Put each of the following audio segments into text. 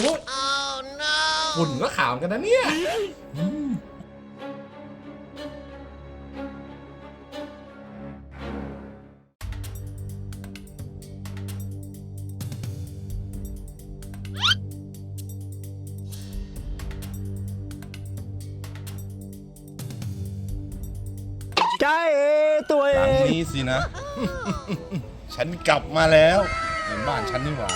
โหฝุ่นก็ขาวเหมือนกันนะเนี่ยอืมใช่ตัวหเอลังงนี้สินะ ฉันกลับมาแล้วเหมือนบ้านฉันนี่หว่า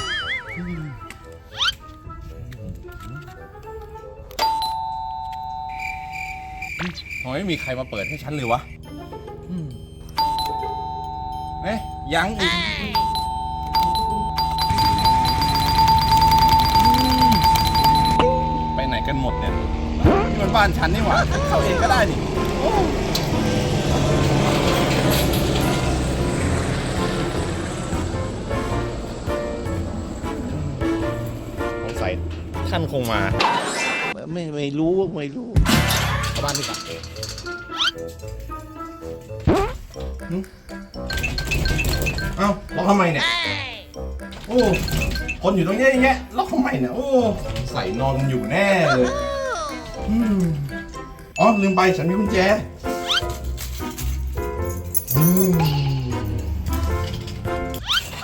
มไม่มีใครมาเปิดให้ฉันเลยวะอืมเอ๊ะยังอีกไปไหนกันหมดเนี่ยนี่มันบ้านฉันนี่หว่าฉันเข้าเองก็ได้นี่โอ้สงสัยท่านคงมา ไม่ไม่รู้ไม่รู้เข้าบ้านดีกว่า เอ้าล็อกทำไมเนี่ย โอ้ คนอยู่ตรงเนี้ยอย่างเงี้ยล็อกทำไมเนี่ย โอ้ ใส่นอนอยู่แน่เลยอืมอ๋อ ลืมไปฉันมีกุญแจอืม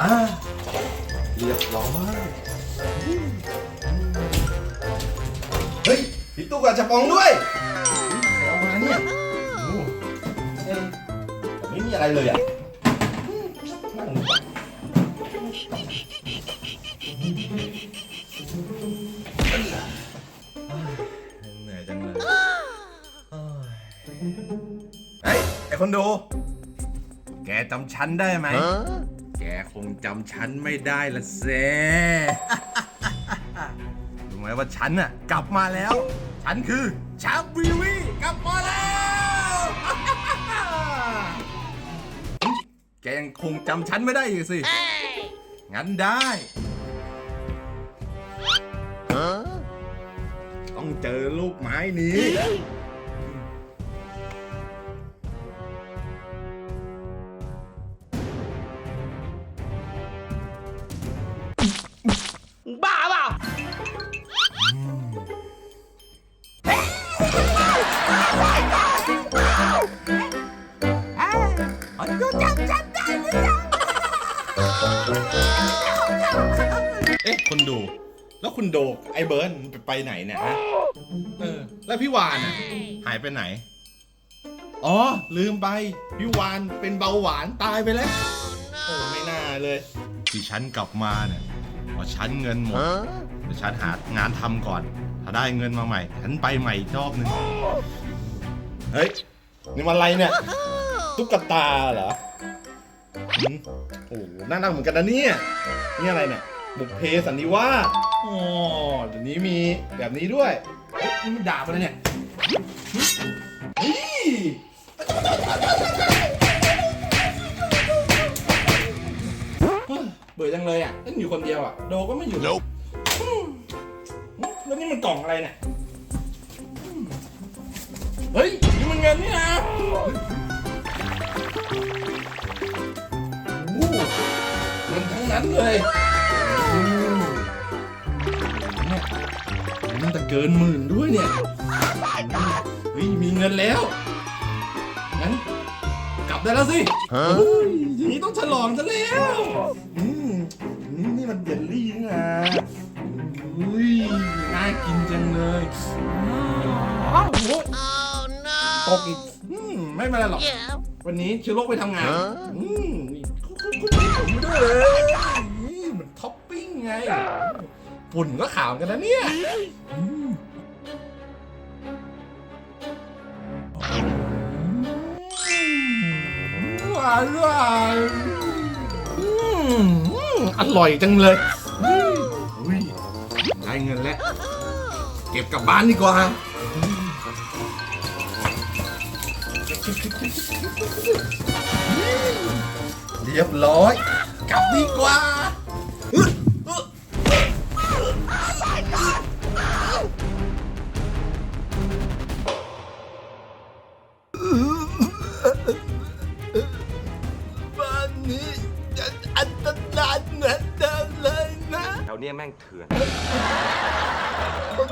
อ่าเรียบร้อยเฮ้ยปิดตู้กับจะปองด้วยใครเอามาเนี่ย อะไรเลยอะอืมนั่งดีกว่าเหนื่อยจังเลยเฮ้ยไอคนดู แกจำฉันได้ไหม แกคงจำฉันไม่ได้ละเซรู้ไหมว่าฉันน่ะกลับมาแล้ว ฉันคือชาบีวีกลับมา แล้วแกยังคงจำฉันไม่ได้อยู่สิ งั้นได้ ต้องเจอลูกไม้นี้ เอ๊ะคุณดู แล้วคุณโดกไอ้เบิร์นไปไปไหนเนี่ยฮะเออ แล้วพี่วานอะหายไปไหน อ๋อ ลืมไป พี่วานเป็นเบาหวานตายไปแล้ว โอ้ไม่น่าเลยที่ฉันกลับมาเนี่ยเพราะฉันเงินหมดเดี๋ยวฉันหางานทำก่อน ถ้าได้เงินมาใหม่ ฉันไปใหม่อีกรอบหนึ่งเฮ้ย นี่มันอะไรเนี่ย ตุ๊กตาเหรอ หืมโอ้โหน่ารักเหมือนกันนะเนี่ย นี่อะไรเนี่ย บุกเพสันนิวาสอ๋อเดี๋ยวนี้มีแบบนี้ด้วยเฮ้ยนี่มันดาบอะไรเนี่ยเฮ้ยเฮ้ยเบื่อจังเลยอะเล่นอยู่คนเดียวอะ โดก็ไม่อยู่อืมแล้วนี่มันกล่องอะไรเนี่ยอืมเฮ้ยนี่มันเงินนี่นะ โอ้โหเงินทั้งนั้นเลยเนี่ยมันจะเกินหมื่นด้วยเนี่ยเฮ้ยมีเงินแล้ว งั้น กลับได้แล้วสิเฮ้ยอย่างนี้ต้องฉลองซะแล้วอืมนี่นี่มันเยลลี่นี่นะอุ้ยน่ากินจังเลยอ้าวโอ้โหตกอีกอืมไม่เป็นไรหรอก วันนี้เชื้อโรคไปทำงาน มันท็อปปิ้งไง ฝุ่นก็ขาวเหมือนกันนะเนี่ยอืมหวานหวานอร่อยจังเลยได้เงินแล้ว เก็บกลับบ้านดีกว่าเรียบร้อย ลับดีกว่าบ้านนี้จะอันตรายเหมือนเดิมเลยนะ แถวเนี้ยแม่งเถื่อนคน